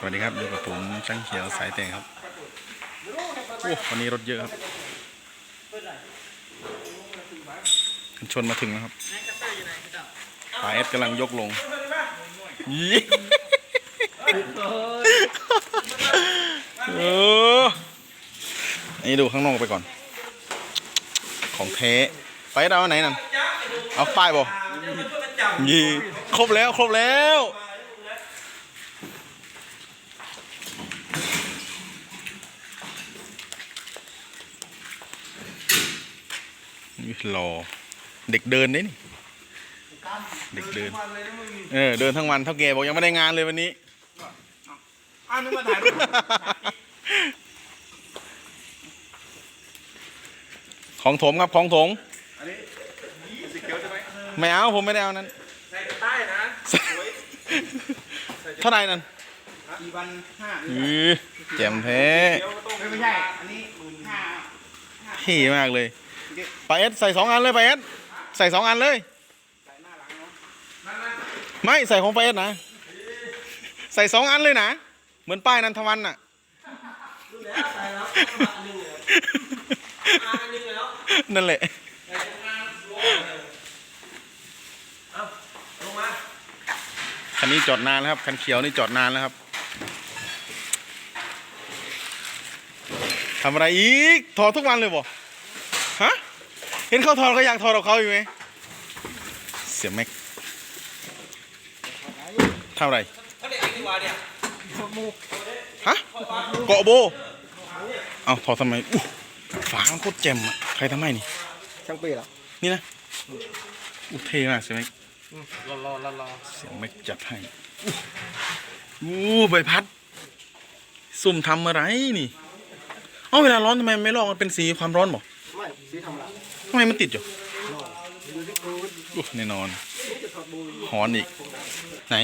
สวัสดีครับอยู่กับผมช่างเขียวสายแต่งครับโอ้วันนี้รถเยอะครับกันชนมาถึงแล้วครับปลาเอสกำลังยกลงยี่เออนี่ดูข้างนอกไปก่อน ของแท้ไปเอาไหนนั่นเอาป้ายบ่ยี่ครบแล้วครบแล้ว นี่รอเด็กเดินนี่นี่เด็กเดิน เออเดินทั้งวันเท่าแกบอกยังไม่ได้งานเลยวันนี้อ้าวนึกมาถ่ายรูปของถมครับของถมอันนี้สีเขียวใช่ไหมไม่เอาผมไม่ได้เอานั้นใส่ใต้นะสวยเท่าไหร่นั่นกี่วันห้าอือแจ่มแท้เขียวก็ต้องไม่ใช่อันนี้หมื่นห้าเท่มากเลย ไปเอสใส่สองอันเลยไปเอสใส่สองอันเลยใส่หน้าหลังเนาะนั่นนะไม่ใส่ของไปเอสนะ ใส่สองอันเลยนะ เหมือนป้ายนันทวันน่ะนั่นแหละลงมาคันนี้จอดนานแล้วครับ คันเขียวนี่จอดนานแล้วครับทำอะไรอีก ถอดทุกวันเลยบ่ ฮะ เห็นเขาถอดก็อยากถอดกับเขาอยู่ไหม เสียแม็กทำอะไรเขาเด็กดีกว่าเนี่ยฮะ เกาะโบ เอาถอดทำไมอู้ฝามันโคตรแจ่มอะใครทำให้นี่ ช่างปีเหรอนี่นะอู้เท่มากเสียแม็กรอรอรอรอเสียแม็กจัดให้อู้ใบพัด ซุ่มทำอะไรนี่ เอ้าเวลาร้อนทำไมไม่ลอกมันเป็นสีความร้อนบอกไม่สี ทำละทำไมมันติดอยู่ดูที่กูอู้แน่นอนจะถอดบูหอนอีก ไหน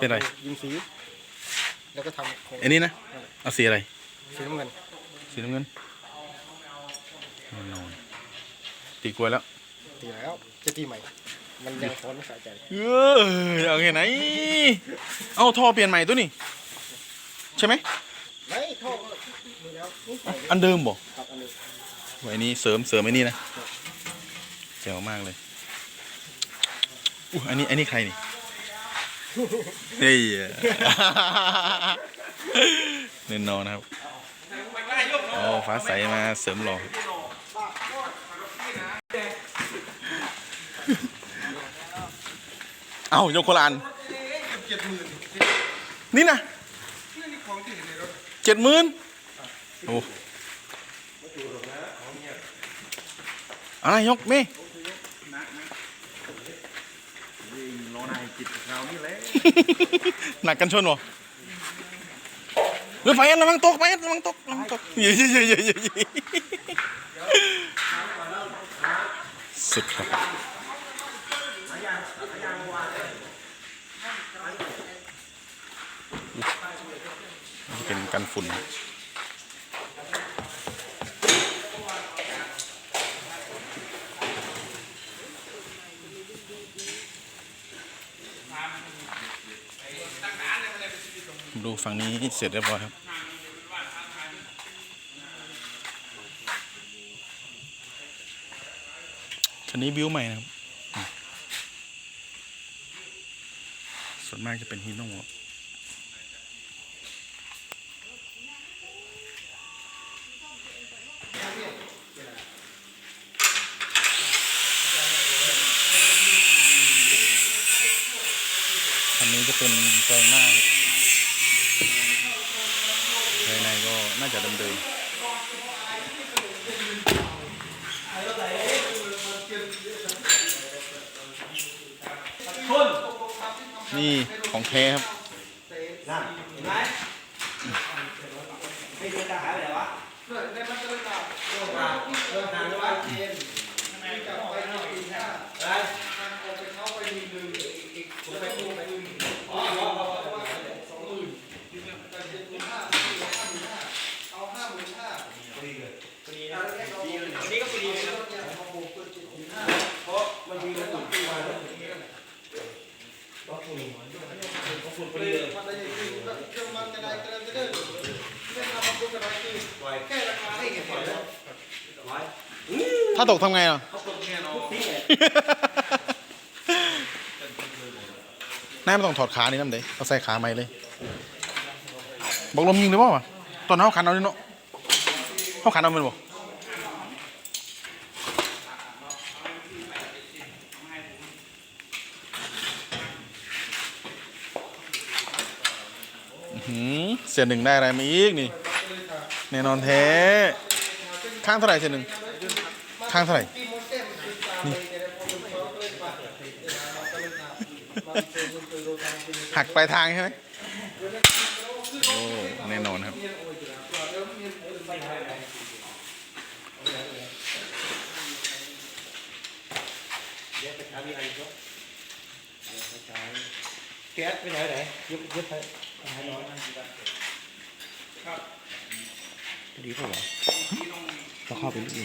เป็นไร ยิงสี แล้วก็ทำโครงอันนี้นะเอาสีอะไร สีน้ำเงินสีน้ำเงินแน่นอนตีกล้วยแล้วตีแล้วจะตีใหม่ มันยังทนไม่สะใจเออเอาแค่ไหน เอาท่อเปลี่ยนใหม่ตัวนี้ ใช่ไหม ไม่โทษมีแล้วนี่ใส่อันเดิมบอกครับอันนี้ ไว้นี้เสริมเสริมไอ้นี่นะเจ๋วมากเลยอู้อันนี้อันนี้ใครนี่เฮ้ยแน่นอนนะครับเอาฟ้าใสมาเสริมหล่อเอายกคนละอันนี่นะเจ็ดหมื่นโอ้ อะไรยกเมโลนายจิตเรานี่แหละหนักกันชนวะเรือไฟระวังตกไประวังตกระวังตกเย้เย้เย้เย้เย้สุดครับนี่เป็นกันฝุ่น ดูฝั่งนี้เสร็จเรียบร้อยครับคันนี้บิวใหม่นะครับ ส่วนมากจะเป็นฮีโน่ นี้จะเป็นแปลงหน้าภายในก็น่าจะเดิมๆนี่ของแท้ครับเถ้าตกทำไงอะนายไม่ต้องถอดขานี่น้ำเด้เอาใส่ขาใหม่เลย บอกลมยิงเลยป่าวะตอนนั้นเขาขันเอาดิเนาะเขาขันเอามันบ่อื้อหือเสียหนึ่งได้อะไรมาอีกนี่แน่นอนแท้ข้างเท่าไหร่เสียหนึ่ง ข้างเท่าไหร่นี่หักปลายทางใช่ไหมโอ้แน่นอนครับแก๊สไปไหนไหนยึดยึดไปหาน้องดีเปล่าวะต้องเข้าไปนิ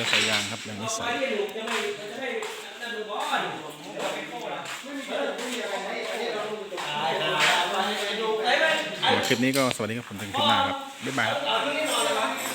อสายยางนี้ใส่เดี๋ยวคลิปนี้ก็สวัสดีครับผมถึงคลิปหน้าครับ บ๊ายบายครับ